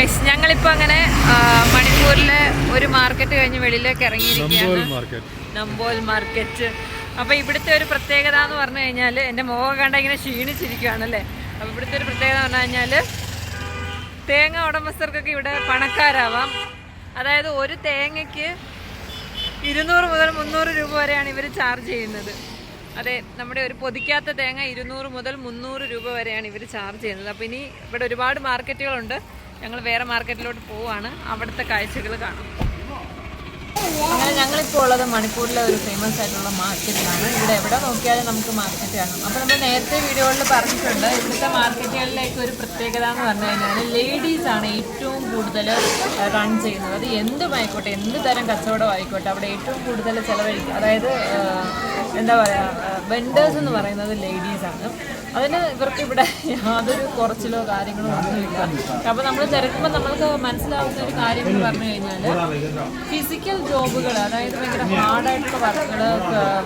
Guys, ഞങ്ങളിപ്പോ അങ്ങനെ മണിപ്പൂരിലെ ഒരു മാർക്കറ്റ് കഴിഞ്ഞ് വെളിയിലേക്ക് ഇറങ്ങിയിരിക്കുകയാണ്. നമ്പോൽ മാർക്കറ്റ്. അപ്പോൾ ഇവിടുത്തെ ഒരു പ്രത്യേകത എന്ന് പറഞ്ഞു കഴിഞ്ഞാൽ എന്റെ മുഖം കണ്ട ഇങ്ങനെ ക്ഷീണിച്ചിരിക്കുകയാണല്ലേ അപ്പോൾ ഇവിടുത്തെ ഒരു പ്രത്യേകത എന്ന് പറഞ്ഞു കഴിഞ്ഞാൽ തേങ്ങ ഉടമസ്ഥർക്കൊക്കെ ഇവിടെ പണക്കാരാവാം. അതായത് ഒരു തേങ്ങയ്ക്ക് ഇരുന്നൂറ് മുതൽ മുന്നൂറ് രൂപ വരെയാണ് ഇവർ ചാർജ് ചെയ്യുന്നത്. അതെ നമ്മുടെ ഒരു പൊതിക്കാത്ത തേങ്ങ ഇരുന്നൂറ് മുതൽ മുന്നൂറ് രൂപ വരെയാണ് ഇവർ ചാർജ് ചെയ്യുന്നത്. അപ്പോൾ ഇനി ഇവിടെ ഒരുപാട് മാർക്കറ്റുകളുണ്ട്. ഞങ്ങൾ വേറെ മാർക്കറ്റിലോട്ട് പോവാണ്. അവിടുത്തെ കാഴ്ചകൾ കാണാം. അങ്ങനെ ഞങ്ങളിപ്പോൾ ഉള്ളത് മണിപ്പൂരിലെ ഒരു ഫേമസ് ആയിട്ടുള്ള മാർക്കറ്റിലാണ് ഇവിടെ എവിടെ നോക്കിയാലും നമുക്ക് മാർക്കറ്റ് കാണാം. അപ്പോൾ നമ്മൾ നേരത്തെ വീഡിയോകളിൽ പറഞ്ഞിട്ടുണ്ട് ഇവിടുത്തെ മാർക്കറ്റുകളിലേക്ക് ഒരു പ്രത്യേകത എന്ന് പറഞ്ഞു കഴിഞ്ഞാൽ ലേഡീസാണ് ഏറ്റവും കൂടുതൽ റൺ ചെയ്യുന്നത്. അത് എന്തുമായിക്കോട്ടെ എന്ത് തരം കച്ചവടം ആയിക്കോട്ടെ അവിടെ ഏറ്റവും കൂടുതൽ ചിലവഴിക്കുക അതായത് എന്താ പറയുക വെൻഡേഴ്സ് എന്ന് പറയുന്നത് ലേഡീസാണ് അതിന് ഇവർക്ക് ഇവിടെ യാതൊരു കുറച്ചിലോ കാര്യങ്ങളോ ഒന്നുമില്ല. അപ്പോൾ നമ്മൾ തിരക്കുമ്പോൾ നമ്മൾക്ക് മനസ്സിലാവുന്ന ഒരു കാര്യം എന്ന് പറഞ്ഞു കഴിഞ്ഞാൽ ഫിസിക്കൽ ജോബുകൾ അതായത് ഭയങ്കര ഹാർഡായിട്ടുള്ള വർക്കുകൾ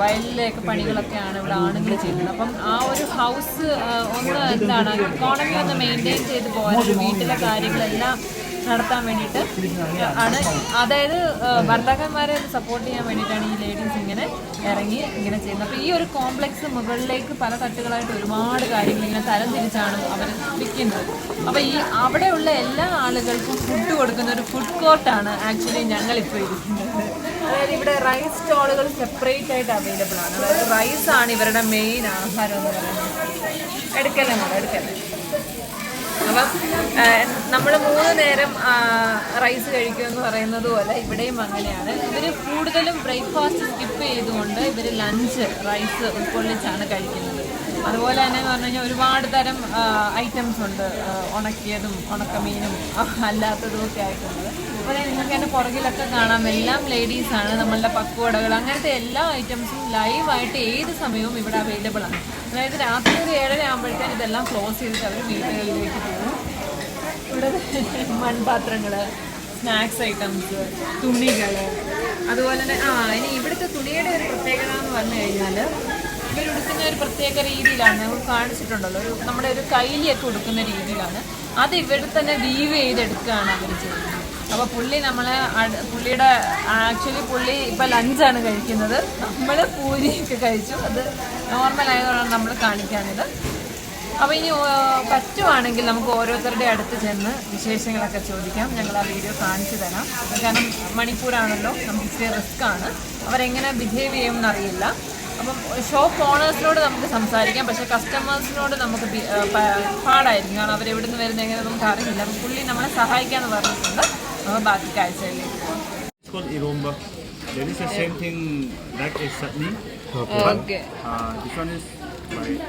വയലിലേക്ക് പണികളൊക്കെയാണ് ഇവിടെ ആണുങ്ങൾ ചെയ്യുന്നത്. അപ്പം ആ ഒരു ഹൗസ് ഒന്ന് എന്താണ് ഇക്കോണമി ഒന്ന് മെയിന്റെയിൻ ചെയ്ത് പോകാൻ വീട്ടിലെ കാര്യങ്ങളെല്ലാം നടത്താൻ വേണ്ടിയിട്ട് ആണ്. അതായത് ഭർത്താക്കന്മാരെ സപ്പോർട്ട് ചെയ്യാൻ വേണ്ടിയിട്ടാണ് ഈ ലേഡീസ് ഇങ്ങനെ ഇറങ്ങി ഇങ്ങനെ ചെയ്യുന്നത്. അപ്പോൾ ഈ ഒരു കോംപ്ലക്സ് മുകളിലേക്ക് പല തട്ടുകളായിട്ട് ഒരുപാട് കാര്യങ്ങൾ ഇങ്ങനെ തരം തിരിച്ചാണ് അവർ വിൽക്കുന്നത് അപ്പോൾ ഈ അവിടെയുള്ള എല്ലാ ആളുകൾക്കും ഫുഡ് കൊടുക്കുന്ന ഒരു ഫുഡ് കോർട്ടാണ് ആക്ച്വലി ഞങ്ങളിപ്പോൾ ഇരിക്കുന്നത്. അതായത് ഇവിടെ റൈസ് സ്റ്റോളുകൾ സെപ്പറേറ്റ് ആയിട്ട് അവൈലബിൾ ആണ്. അതായത് റൈസ് ആണ് ഇവരുടെ മെയിൻ ആഹാരം എന്ന് പറയുന്നത്. എടുക്കല്ലേ മോളെ? എടുക്കല്ലേ? അപ്പം നമ്മൾ മൂന്ന് നേരം റൈസ് കഴിക്കുമെന്ന് പറയുന്നത് പോലെ ഇവിടെയും അങ്ങനെയാണ്. ഇവർ കൂടുതലും ബ്രേക്ക്ഫാസ്റ്റ് സ്കിപ്പ് ചെയ്തുകൊണ്ട് ഇവർ ലഞ്ച് റൈസ് ഉൾക്കൊള്ളിച്ചാണ് കഴിക്കുന്നത്. അതുപോലെ തന്നെ എന്ന് പറഞ്ഞു കഴിഞ്ഞാൽ ഒരുപാട് തരം ഐറ്റംസ് ഉണ്ട് ഉണക്കിയതും ഉണക്കമീനും അല്ലാത്തതും ഒക്കെ ആയിട്ടുള്ളത് അപ്പോൾ നിങ്ങൾക്ക് എന്റെ പുറകിലൊക്കെ കാണാം. എല്ലാം ലേഡീസാണ് നമ്മളുടെ പക്കുവടകൾ അങ്ങനത്തെ എല്ലാ ഐറ്റംസും ലൈവായിട്ട് ഏത് സമയവും ഇവിടെ അവൈലബിൾ ആണ്. അതായത് രാത്രി ഒരു ഏഴര ആകുമ്പോഴത്തേന് ഇതെല്ലാം ക്ലോസ് ചെയ്തിട്ട് അവർ വീടുകളിലേക്ക് പോകും. ഇവിടെ മൺപാത്രങ്ങൾ സ്നാക്സ് ഐറ്റംസ് തുണികൾ അതുപോലെ തന്നെ ആ ഇനി ഇവിടുത്തെ തുണിയുടെ ഒരു പ്രത്യേകത എന്ന് പറഞ്ഞു കഴിഞ്ഞാൽ ഇവരുടുക്കുന്ന ഒരു പ്രത്യേക രീതിയിലാണ്. നമ്മൾ കാണിച്ചിട്ടുണ്ടല്ലോ. ഒരു നമ്മുടെ ഒരു കൈലിയൊക്കെ ഉടുക്കുന്ന രീതിയിലാണ്. അത് ഇവിടെ തന്നെ വീവ് ചെയ്തെടുക്കുകയാണ് അവർ ചെയ്യുന്നത്. അപ്പോൾ പുള്ളി നമ്മൾ പുള്ളിയുടെ ആക്ച്വലി പുള്ളി ഇപ്പൊ ലഞ്ചാണ് കഴിക്കുന്നത്. നമ്മൾ പൂരിയൊക്കെ കഴിച്ചു. അത് നോർമൽ ആയതുകൊണ്ടാണ് നമ്മൾ കാണിക്കാനിത് അപ്പോൾ ഇനി പറ്റുവാണെങ്കിൽ നമുക്ക് ഓരോരുത്തരുടെ അടുത്ത് ചെന്ന് വിശേഷങ്ങളൊക്കെ ചോദിക്കാം. ഞങ്ങൾ ആ വീഡിയോ കാണിച്ചു തരാം. കാരണം മണിപ്പൂരാണല്ലോ നമുക്ക് ഇച്ചിരി റിസ്ക് ആണ്. അവരെങ്ങനെ ബിഹേവ് ചെയ്യുമെന്ന് അറിയില്ല. അപ്പം ഷോപ്പ് ഓണേഴ്സിനോട് നമുക്ക് സംസാരിക്കാം. പക്ഷേ കസ്റ്റമേഴ്സിനോട് നമുക്ക് പാടായിരിക്കും. കാരണം അവരെവിടുന്ന് വരുന്നത് എങ്ങനെ നമുക്ക് അറിയില്ല. അപ്പം പുള്ളി നമ്മളെ സഹായിക്കാമെന്ന് പറഞ്ഞിട്ടുണ്ട്. അപ്പോൾ ബാക്കി കാഴ്ചകളിലേക്ക് പോകാം It's called iromba. There is the same thing like a chutney. Okay. okay. But, Uh, this one is like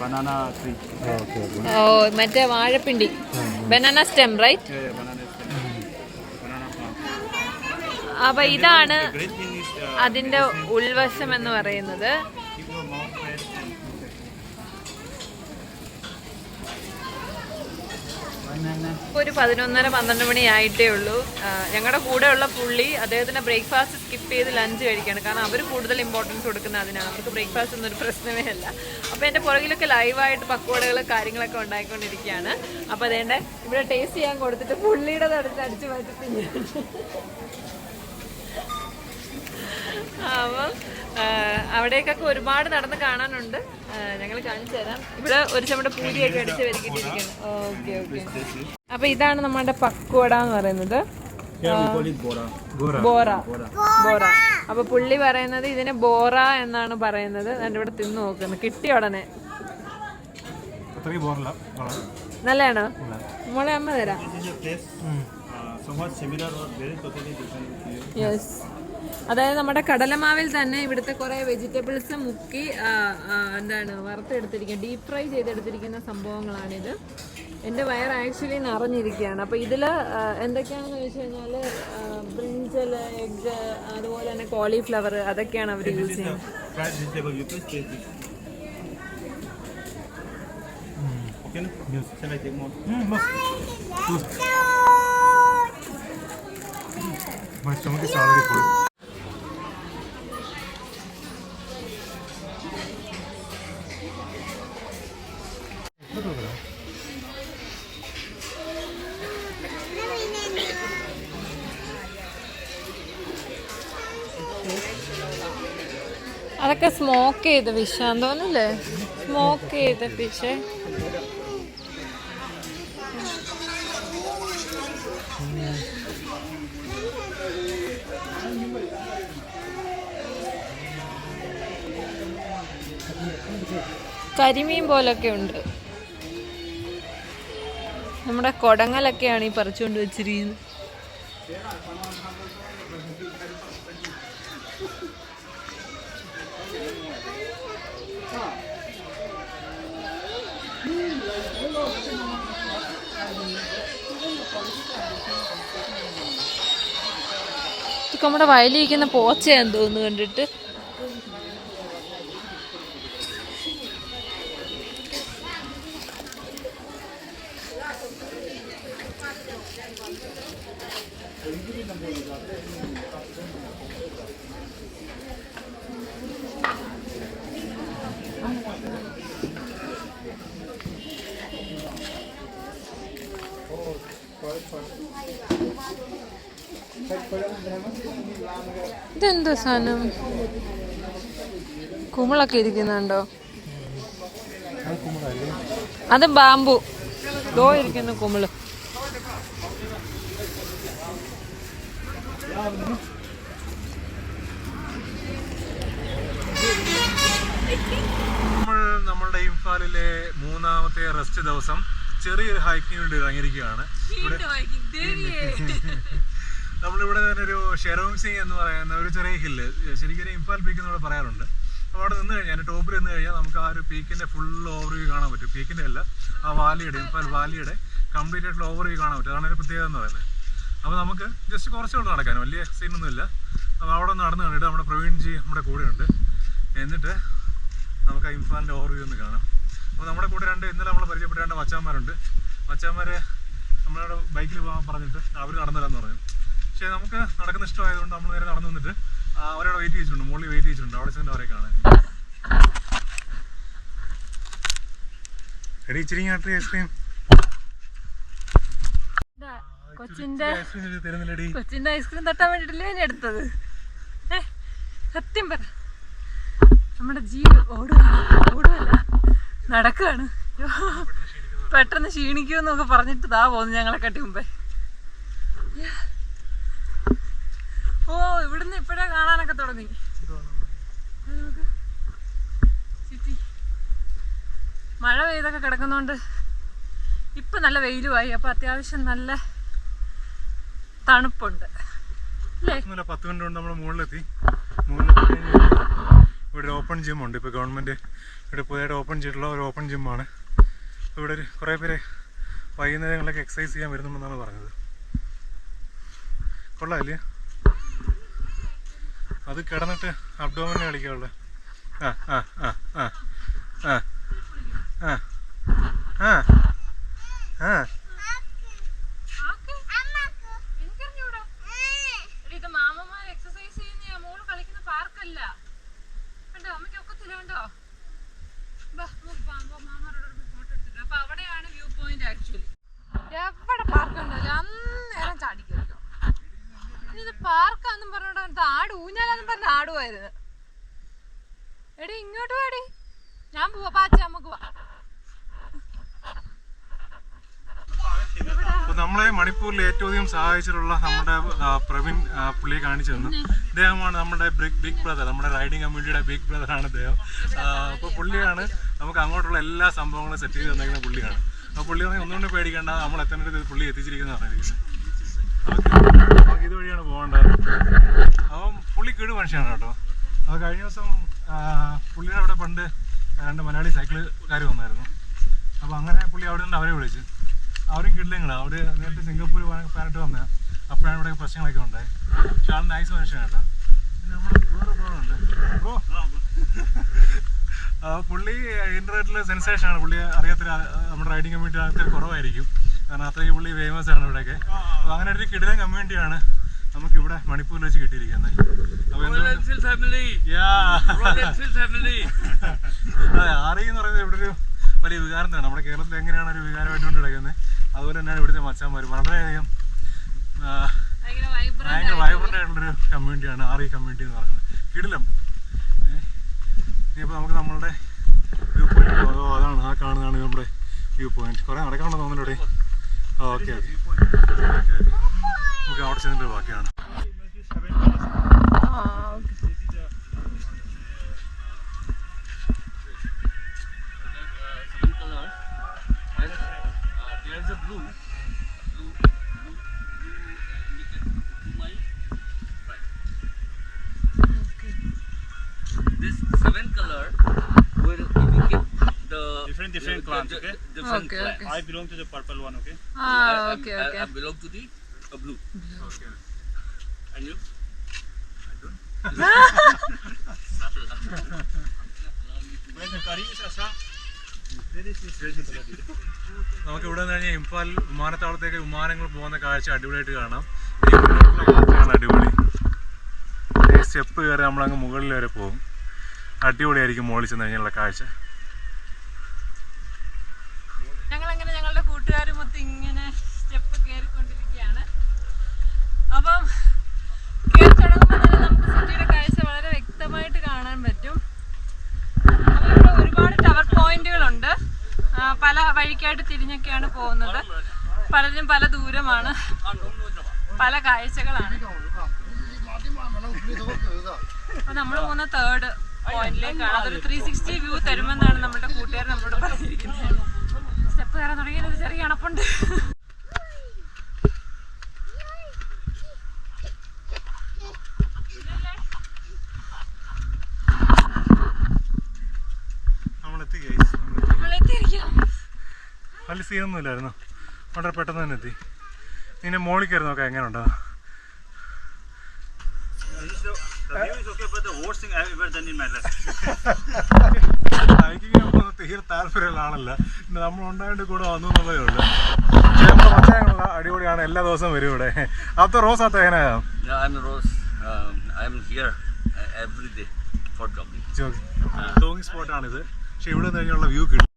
banana tree. Okay okay ഓ മറ്റേ വാഴപ്പിണ്ടി banana stem right Yeah, yeah, banana is banana plant. അപ്പൊ ഇതാണ് The great thing is uh, അതിന്റെ ഉൾവശം എന്ന് പറയുന്നത് ഇപ്പൊ ഒരു പതിനൊന്നര പന്ത്രണ്ട് മണി ആയിട്ടേ ഉള്ളൂ. ഞങ്ങളുടെ കൂടെയുള്ള പുള്ളി അദ്ദേഹത്തിന്റെ ബ്രേക്ക്ഫാസ്റ്റ് സ്കിപ്പ് ചെയ്ത് ലഞ്ച് കഴിക്കുകയാണ് കാരണം അവർ കൂടുതൽ ഇമ്പോർട്ടൻസ് കൊടുക്കുന്ന അതിനാണ്. അവർക്ക് ബ്രേക്ക്ഫാസ്റ്റ് ഒന്നും ഒരു പ്രശ്നമേ അല്ല. അപ്പോൾ എന്റെ പുറകിലൊക്കെ ലൈവായിട്ട് പക്കോടകൾ കാര്യങ്ങളൊക്കെ ഉണ്ടായിക്കൊണ്ടിരിക്കുകയാണ്. അപ്പോൾ അതേണ്ട ഇവിടെ ടേസ്റ്റ് ചെയ്യാൻ കൊടുത്തിട്ട് പുള്ളിയുടെ തടച്ച് അടിച്ചു മാറ്റി അപ്പം അവിടെയൊക്കെ അവിടേക്കൊക്കെ ഒരുപാട് നടന്ന് കാണാനുണ്ട്. ഞങ്ങൾ കാണിച്ചു തരാം. ഇവിടെ ഒരു ചമ്മടെ പൂരിയൊക്കെ അടിച്ച് വരിക്കിട്ടിരിക്കുന്നു ഓക്കെ ഓക്കെ. അപ്പൊ ഇതാണ് നമ്മുടെ പക്വട എന്ന് പറയുന്നത്. ബോറ. ബോറ. അപ്പൊ പുള്ളി പറയുന്നത് ഇതിനെ ബോറ എന്നാണ് പറയുന്നത്. ഞാൻ ഇവിടെ തിന്നു നോക്കുന്നത് കിട്ടിയ ഉടനെ. നല്ലതാണോ? മോളെ അമ്മ തരാം. യെസ് അതായത് നമ്മുടെ കടലമാവിൽ തന്നെ ഇവിടുത്തെ കുറേ വെജിറ്റബിൾസ് മുക്കി എന്താണ് വറുത്തെടുത്തിരിക്കുക ഡീപ് ഫ്രൈ ചെയ്തെടുത്തിരിക്കുന്ന സംഭവങ്ങളാണിത്. എന്റെ വയർ ആക്ച്വലി നിറഞ്ഞിരിക്കുകയാണ്. അപ്പോൾ ഇതിൽ എന്തൊക്കെയാണെന്ന് വെച്ച് കഴിഞ്ഞാൽ ബ്രിഞ്ചൽ എഗ്ഗ് അതുപോലെ തന്നെ കോളിഫ്ലവർ അതൊക്കെയാണ് അവർ യൂസ് ചെയ്യുന്നത്. Please taste this. Okay, no? Yes. Shall അതൊക്കെ സ്മോക്ക് ചെയ്ത ഫിഷാന്ന് തോന്നുന്നില്ലേ സ്മോക്ക് ചെയ്ത ഫിഷ് കരിമീൻ പോലൊക്കെ ഉണ്ട്. നമ്മുടെ കൊടങ്ങലൊക്കെയാണ് ഈ പറിച്ചുകൊണ്ട് വെച്ചിരിക്കുന്നത്. നമ്മുടെ വയലിരിക്കുന്ന പോച്ചയാന്ന് തോന്നുന്നു കണ്ടിട്ട്. ഇതെന്തോ സാധനം? കുമിളൊക്കെ ഇരിക്കുന്നുണ്ടോ? അത് ബാമ്പു. ദോ ഇരിക്കുന്നു കുമിൾ. നമ്മൾ നമ്മളുടെ ഇംഫാലിലെ മൂന്നാമത്തെ റെസ്റ്റ് ദിവസം ചെറിയൊരു ഹൈക്കിംഗ് വേണ്ടി ഇറങ്ങിയിരിക്കുകയാണ്. ഇവിടെ നമ്മളിവിടെ തന്നെ ഒരു ഷെറോങ് സിംഗ് എന്ന് പറയുന്ന ഒരു ചെറിയ ഹില്ല് ശരിക്കും ഇംഫാൽ പീക്ക് എന്ന് പറയാറുണ്ട്. അപ്പോൾ അവിടെ നിന്ന് കഴിഞ്ഞാൽ ടോപ്പിൽ നിന്ന് കഴിഞ്ഞാൽ നമുക്ക് ആ ഒരു പീക്കിന്റെ ഫുൾ ഓവർവ്യൂ കാണാൻ പറ്റും. പീക്കിന്റെ അല്ല ആ വാലിയുടെ ഇംഫാൽ വാലിയുടെ കംപ്ലീറ്റ് ആയിട്ടുള്ള ഓവർവ്യൂ കാണാൻ പറ്റും. അതാണ് പ്രത്യേകത എന്ന് പറയുന്നത്. അപ്പോൾ നമുക്ക് ജസ്റ്റ് കുറച്ചുകൂടെ നടക്കാൻ വലിയ സീനൊന്നുമില്ല അപ്പോൾ അവിടെ നടന്ന് കണ്ടിട്ട് നമ്മുടെ പ്രവീൺ ജി നമ്മുടെ കൂടെയുണ്ട് എന്നിട്ട് നമുക്ക് ആ ഇംഫാലിന്റെ ഓവർവ്യൂ ഒന്ന് കാണാം. അപ്പോൾ നമ്മുടെ കൂടെ രണ്ട് ഇന്നലെ നമ്മൾ പരിചയപ്പെട്ട രണ്ട് മച്ചാന്മാരുണ്ട് മച്ചാന്മാരെ നമ്മളോട് ബൈക്കിൽ പോകാൻ പറഞ്ഞിട്ട് അവർ നടന്നില്ലെന്ന് പറഞ്ഞു. പക്ഷേ നമുക്ക് നടക്കുന്ന ഇഷ്ടമായതുകൊണ്ട് നമ്മൾ നേരെ നടന്നു വന്നിട്ട് അവരവിടെ വെയിറ്റ് ചെയ്തിട്ടുണ്ട് മുകളിൽ വെയിറ്റ് ചെയ്തിട്ടുണ്ട് അവിടെ ചെന്നിട്ട് അവരെ കാണാൻ. എടി ഇച്ചിരി കാട്ടി ഐസ്ക്രീം. കൊച്ചിന്റെ ഐസ്ക്രീം തരുന്നില്ലടി. കൊച്ചിന്റെ ഐസ്ക്രീം തട്ടാൻ വേണ്ടിട്ടല്ലേ ഞാൻ എടുത്തത്. സത്യം പറ. നമ്മുടെ ജീവ് ഓടുകയാണ് ഓടുകയല്ല നടക്കുകയാണ് പെട്ടെന്ന് ക്ഷീണിക്കുമെന്നൊക്കെ പറഞ്ഞിട്ട് ദാ പോന്നു ഞങ്ങളെ കട്ടി മുമ്പേ. ഓ ഇവിടുന്ന് ഇപ്പഴേ കാണാനൊക്കെ തുടങ്ങി. മഴ പെയ്തൊക്കെ കിടക്കുന്നോണ്ട് ഇപ്പൊ നല്ല വെയിലുമായി. അപ്പൊ അത്യാവശ്യം നല്ല തണുപ്പുണ്ട്. പത്ത് മിനിറ്റ് കൊണ്ട് മുകളിലെത്തി. ഇവിടെ ഓപ്പൺ ജിം ഉണ്ട്. ഇപ്പോൾ ഗവൺമെന്റ് ഇവിടെ പുതിയതായിട്ട് ഓപ്പൺ ചെയ്തിട്ടുള്ള ഒരു ഓപ്പൺ ജിമ്മാണ് ഇവിടെ ഒരു കുറേ പേര് വൈകുന്നേരങ്ങളിലൊക്കെ എക്സസൈസ് ചെയ്യാൻ വരുന്നുണ്ടെന്നാണ് പറഞ്ഞത്. കൊള്ളാമില്ലേ അത് കിടന്നിട്ട് അബ്ഡോമിനെ കളിക്കാനുള്ളത് ആ ആ ആ ആ ആ ആ ആ ആ എനിക്കറിഞ്ഞൂടാ ഇത് മാമമാർ എക്സസൈസ് ചെയ്യുന്ന മോൾ കളിക്കുന്ന പാർക്കല്ല കണ്ടോ അമ്മയ്ക്ക് ഒക്കത്തില്ല കണ്ടോ ബാ, നമുക്ക് പോവാം. പോ, മാമാരോട് ഒരു photo എടുത്തിട്ട്. അപ്പൊ അവിടെയാണ് വ്യൂ പോയിന്റ് ആക്ച്വലി എവിടെ പാർക്ക് ഉണ്ടല്ലോ അന്നേരം ചാടിക്കല്ലോ ഇത് പാർക്കാന്നും പറഞ്ഞോണ്ട് ആട് ഊഞ്ഞാലാന്നും പറഞ്ഞ ആടുമായിരുന്നു എടി ഇങ്ങോട്ട് വാടി ഞാൻ പോവാ പാച്ച നമുക്ക് പോവാ അപ്പോൾ നമ്മളെ മണിപ്പൂരിൽ ഏറ്റവും അധികം സഹായിച്ചിട്ടുള്ള നമ്മുടെ പ്രവീൺ പുള്ളിയെ കാണിച്ചു തന്നു. അദ്ദേഹമാണ് നമ്മുടെ ബിഗ് ബിഗ് ബ്രദർ നമ്മുടെ റൈഡിംഗ് കമ്മ്യൂണിറ്റിയുടെ ബിഗ് ബ്രദർ ആണ് ഇദ്ദേഹം. അപ്പോൾ പുള്ളിയാണ് നമുക്ക് അങ്ങോട്ടുള്ള എല്ലാ സംഭവങ്ങളും സെറ്റ് ചെയ്ത് തന്നിരിക്കുന്ന പുള്ളിയാണ്. അപ്പോൾ പുള്ളി പറഞ്ഞാൽ ഒന്നുകൊണ്ട് പേടിക്കേണ്ട നമ്മൾ എത്തേണ്ടത് പുള്ളി എത്തിച്ചിരിക്കുന്ന പറഞ്ഞിരിക്കുന്നത് ഓക്കെ നമുക്ക് ഇതുവഴിയാണ് പോകേണ്ടത്. അപ്പം പുള്ളി കീട് മനുഷ്യനാണ് കേട്ടോ. അപ്പോൾ കഴിഞ്ഞ ദിവസം പുള്ളിയുടെ അവിടെ പണ്ട് രണ്ട് മലയാളി സൈക്കിൾ സൈക്കിളുകാർ വന്നായിരുന്നു. അപ്പോൾ അങ്ങനെ പുള്ളി അവിടെ നിന്ന് അവരെ വിളിച്ച്. അവരും കിട്ടില്ല അവർ നേരത്തെ സിംഗപ്പൂർ പോയിട്ട് വന്ന അപ്പോഴാണ് ഇവിടെ പ്രശ്നങ്ങളൊക്കെ ഉണ്ട് പക്ഷെ ആൾ നൈസ് മനുഷ്യനാണ് കേട്ടോ. പിന്നെ നമ്മുടെ വേറെ ബ്രോ പുള്ളി ഇന്റർനെറ്റിലെ സെൻസേഷൻ ആണ്. പുള്ളി അറിയാത്തൊരു നമ്മുടെ റൈഡിംഗ് കമ്മ്യൂണിറ്റി അത്ര കുറവായിരിക്കും. കാരണം അത്രയും പുള്ളി ഫേമസ് ആണ് ഇവിടെയൊക്കെ അപ്പൊ അങ്ങനെ ഒരു കിടിലൻ കമ്മ്യൂണിറ്റിയാണ് നമുക്ക് ഇവിടെ മണിപ്പൂരിൽ വെച്ച് കിട്ടിയിരിക്കുന്നത്. അതെ ആറി എന്ന് പറയുന്നത് ഇവിടെ ഒരു വലിയ വികാരം തന്നെ നമ്മുടെ കേരളത്തിൽ എങ്ങനെയാണ് ഒരു വികാരമായിട്ട് കൊണ്ട് കിടക്കുന്നത്? അതുപോലെ തന്നെയാണ് ഇവിടുത്തെ മച്ചാന്മാർ വളരെയധികം ഭയങ്കര വൈബ്രന്റ് ആയിട്ടുള്ളൊരു കമ്മ്യൂണിറ്റിയാണ് ആർ ഈ കമ്മ്യൂണിറ്റി എന്ന് പറയുന്നത്. കിടിലം. ഇനിയിപ്പോൾ നമുക്ക് നമ്മളുടെ വ്യൂ പോയിന്റ് ഓ അതാണ് ആ കാണുന്നതാണ് നമ്മുടെ വ്യൂ പോയിന്റ് കുറേ നടക്കാണെന്ന് തോന്നുന്നു ഇവിടെ ഓക്കെ ഓക്കെ. നമുക്ക് അവിടെ ചെന്നിട്ട് ബാക്കിയാണ്. The- okay? Different Okay, clans. okay. I belong to the purple one, okay? ആ I, okay. I, I belong to the uh, blue. Okay. And you? Where the curry is, Asa? There is this red color. നമുക്ക് ഇവിടെ നിന്ന് കഴിഞ്ഞാൽ ഇംഫാൽ വിമാനത്താവളത്തേക്ക് വിമാനങ്ങൾ പോകുന്ന കാഴ്ച അടിപൊളിയായിട്ട് കാണാം ഈ അടിപൊളി സ്റ്റെപ്പ് കയറി നമ്മളങ്ങ് മുകളിൽ വരെ പോകും അടിപൊളിയായിരിക്കും മുകളിൽ ചെന്ന് കഴിഞ്ഞുള്ള കാഴ്ച ഞങ്ങൾ അങ്ങനെ ഞങ്ങളുടെ കൂട്ടുകാരുമൊത്ത് ഇങ്ങനെ സ്റ്റെപ്പ് കയറിക്കൊണ്ടിരിക്കുകയാണ് അപ്പം കയറി തുടങ്ങുമ്പോൾ തന്നെ നമുക്ക് സിറ്റിയുടെ കാഴ്ച വളരെ വ്യക്തമായിട്ട് കാണാൻ പറ്റും. അപ്പോൾ ഇവിടെ ഒരുപാട് ടവർ പോയിന്റുകളുണ്ട് പല വഴിക്കായിട്ട് തിരിഞ്ഞൊക്കെയാണ് പോകുന്നത്. പലരും പല ദൂരമാണ്. പല കാഴ്ചകളാണ്. അപ്പൊ നമ്മൾ പോകുന്ന തേർഡ് പോയിന്റിലേക്കാണ് അതൊരു ത്രീ സിക്സ്റ്റി വ്യൂ തരുമെന്നാണ് നമ്മുടെ കൂട്ടുകാർ നമ്മളോട് പറഞ്ഞിരിക്കുന്നത്. സ്റ്റെപ്പ് കയറാൻ തുടങ്ങിയത് ചെറിയ അണപ്പുണ്ട്. വലിയ സീനൊന്നുമില്ലായിരുന്നു വളരെ പെട്ടെന്ന് തന്നെ എത്തി. നിന്നെ മോളിൽ കയറി നോക്കാം എങ്ങനെ ഉണ്ടോ തീരെ താല്പര്യമുള്ള ആളല്ല. പിന്നെ നമ്മൾ ഉണ്ടായിട്ട് കൂടെ വന്നു എന്നുള്ളതേ ഉള്ളൂ. പക്ഷേ നമ്മുടെ മച്ചാനുള്ള അടിപൊളിയാണ്. എല്ലാ ദിവസവും വരും ഇവിടെ. അത്ത റോസ് അത്ത എങ്ങനെയാ. ടോങ്ങിങ് സ്പോട്ടാണിത് പക്ഷെ ഇവിടെ നിന്ന് കഴിഞ്ഞുള്ള വ്യൂ കിട്ടും.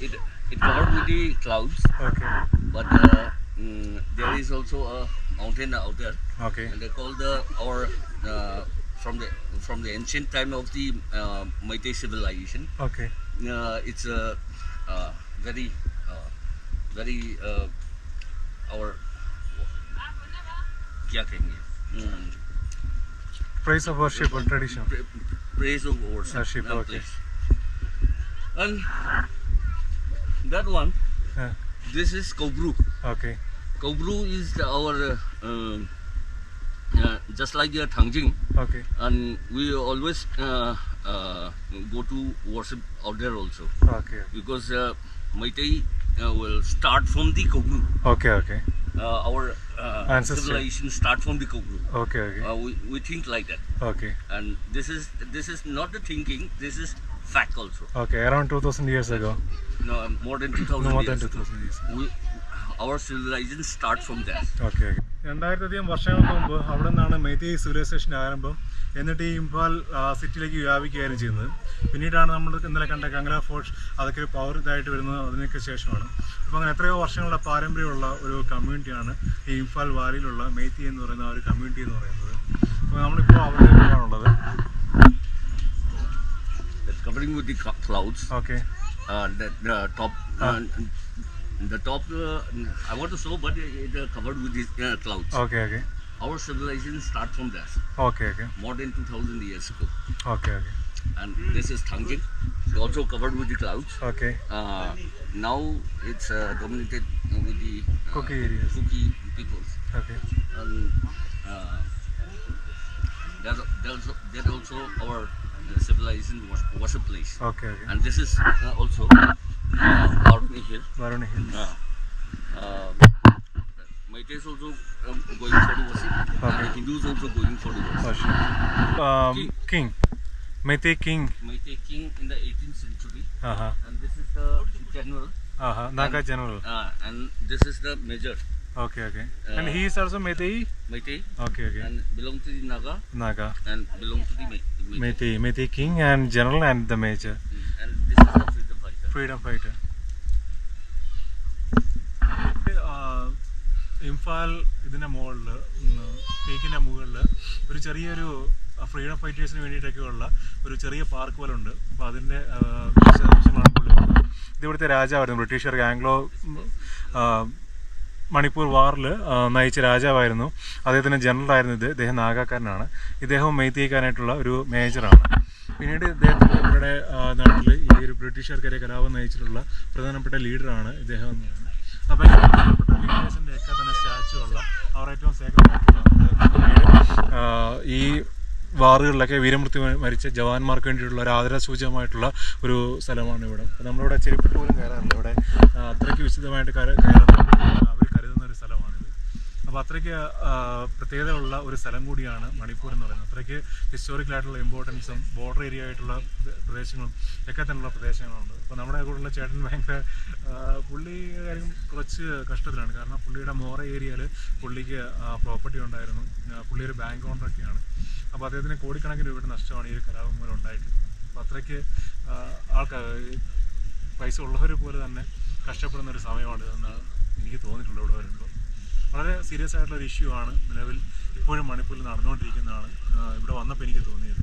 it, it covered with the clouds. Okay. But uh, mm, there is also a mountain out there. Okay. And they call the or uh, from the from the ancient time of the uh, civilization. Okay. Uh, it's a uh, very uh, very uh, our क्या mm. praise of worship or tradition praise of worship, worship okay. and that one, this is Kobru. Okay. Kobru is our, uh, uh, just like your Tangjing. Okay. And we always uh, uh, go to worship out there also. Okay. Because uh, Maitai uh, will start from the Kobru. Okay, okay. our uh, civilization start from the Kobru. Okay, okay. we, we think like that. Okay. And this is this is not the thinking, this is fact also. Around two thousand years ago No, more than 2,000 more than years. Two thousand years We, our civilization start from there. Okay. രണ്ടായിരത്തധികം വർഷങ്ങൾക്ക് മുമ്പ് അവിടെ നിന്നാണ് മെയ്തി സിവിലൈസേഷന്റെ ആരംഭം എന്നിട്ട് ഈ ഇംഫാൽ സിറ്റിയിലേക്ക് വ്യാപിക്കുകയായിരുന്നു ചെയ്യുന്നത് പിന്നീടാണ് നമ്മൾ ഇന്നലെ കണ്ട കംഗ്ല ഫോർട്ട് അതൊക്കെ ഒരു പവർ ഇതായിട്ട് വരുന്നത് അതിനൊക്കെ ശേഷമാണ് അപ്പോൾ അങ്ങനെ എത്രയോ വർഷങ്ങളുടെ പാരമ്പര്യമുള്ള ഒരു കമ്മ്യൂണിറ്റിയാണ് ഈ ഇംഫാൽ വാലിയിലുള്ള മെയ്തി എന്ന് പറയുന്ന ആ ഒരു കമ്മ്യൂണിറ്റി എന്ന് പറയുന്നത് അപ്പോൾ നമ്മളിപ്പോൾ അവിടെ That's covering with the clouds. Okay. Uh, the, the top, uh, the top, uh, I want to show, but it, uh, covered with the uh, clouds. Okay, okay. Our civilization start from there. Okay, okay. More than 2,000 years ago. Okay, okay. And this is Thangjin, also covered with the clouds. Okay. now it's dominated with the cookie areas. Cookie peoples. Okay. And, there's, there's, there's also our the civilization a place. Okay. okay. And this is uh, also uh, Varuni Hill. Varuni Hill. Uh, um, uh, Maites also um, going for the worship. Okay. And Hindus also going for the worship. Sure. Um, king. king. Maite King. Maite King in the 18th century. Uh -huh. And this is the general. Uh -huh. Naga and, general. Uh, and this is the major. Okay okay and he's also Meitei Meitei? Okay okay and belong to the Naga. Naga and belong to the Me- Meitei. Meitei Meitei king and general and the major Mm, And this is the freedom fighter. Freedom fight Imphal ഇതിന്റെ മുകളിൽ പീക്കിന്റെ മുകളിൽ ഒരു ചെറിയൊരു freedom ഫൈറ്റേഴ്സിന് വേണ്ടിയിട്ടൊക്കെയുള്ള ഒരു ചെറിയ park പോലെ ഉണ്ട്. അപ്പോൾ അതിന്റെ വിശദാംശങ്ങളാണ് പുള്ളി ഇത് ഇവിടുത്തെ രാജാവായിരുന്നു ബ്രിട്ടീഷുകാർക്ക് ആംഗ്ലോ മണിപ്പൂർ വാറിൽ നയിച്ച രാജാവായിരുന്നു. അദ്ദേഹത്തിന്റെ ജനറലായിരുന്നു ഇത്. ഇദ്ദേഹം നാഗാക്കാരനാണ്. ഇദ്ദേഹം മെയ്ത്തിക്കാനായിട്ടുള്ള ഒരു മേജറാണ്. പിന്നീട് ഇദ്ദേഹത്തിന് നമ്മുടെ നാട്ടിൽ ഈ ഒരു ബ്രിട്ടീഷുകാർക്കെതിരെ കലാപം നയിച്ചിട്ടുള്ള പ്രധാനപ്പെട്ട ലീഡറാണ് ഇദ്ദേഹം എന്ന് പറയുന്നത് അപ്പോൾ പ്രധാനപ്പെട്ട ലീഡേഴ്സിന്റെ ഒക്കെ തന്നെ സ്റ്റാച്ചു ഉള്ള അവർ ഏറ്റവും സേക്രമായിട്ടുള്ള ഈ വാറുകളിലൊക്കെ വീരമൃത്യു മരിച്ച ജവാന്മാർക്ക് വേണ്ടിയിട്ടുള്ള ഒരു ആദര സൂചകമായിട്ടുള്ള ഒരു സ്ഥലമാണ് ഇവിടെ. നമ്മളിവിടെ ചെരുപ്പിട്ട് പോലും കയറാറില്ല. ഇവിടെ അത്രയ്ക്ക് വിശദമായിട്ട് കയറ കയറുന്ന അവർ കരുതുന്ന ഒരു സ്ഥലമാണിത് അപ്പോൾ അത്രയ്ക്ക് പ്രത്യേകതയുള്ള ഒരു സ്ഥലം കൂടിയാണ് മണിപ്പൂർ എന്ന് പറയുന്നത്. അത്രയ്ക്ക് ഹിസ്റ്റോറിക്കലായിട്ടുള്ള ഇമ്പോർട്ടൻസും ബോർഡർ ഏരിയ ആയിട്ടുള്ള പ്രദേശങ്ങളും ഒക്കെ തന്നെയുള്ള പ്രദേശങ്ങളുണ്ട്. അപ്പോൾ നമ്മുടെ കൂടെയുള്ള ചേട്ടൻ ഭയങ്കര പുള്ളി കാര്യം കുറച്ച് കഷ്ടത്തിലാണ്. കാരണം പുള്ളിയുടെ മോറ ഏരിയയിൽ പുള്ളിക്ക് പ്രോപ്പർട്ടി ഉണ്ടായിരുന്നു. പുള്ളി ഒരു ബാങ്ക് ഓണറൊക്കെയാണ് അപ്പോൾ അദ്ദേഹത്തിന് കോടിക്കണക്കിന് രൂപയുടെ നഷ്ടമാണ് ഈ ഒരു കലാപം മൂലം ഉണ്ടായിട്ടുള്ളത്. അപ്പോൾ അത്രയ്ക്ക് ആൾക്കാർ പൈസ ഉള്ളവർ പോലെ തന്നെ കഷ്ടപ്പെടുന്ന ഒരു സമയമാണ് ഇതെന്ന് എനിക്ക് തോന്നിയിട്ടുള്ളത് ഇവിടെ വരുമ്പോൾ. വളരെ സീരിയസ് ആയിട്ടുള്ള ഒരു ഇഷ്യൂ ആണ് നിലവിൽ ഇപ്പോഴും മണിപ്പൂരിൽ നടന്നുകൊണ്ടിരിക്കുന്നതാണ്. ഇവിടെ വന്നപ്പോൾ എനിക്ക് തോന്നിയത്.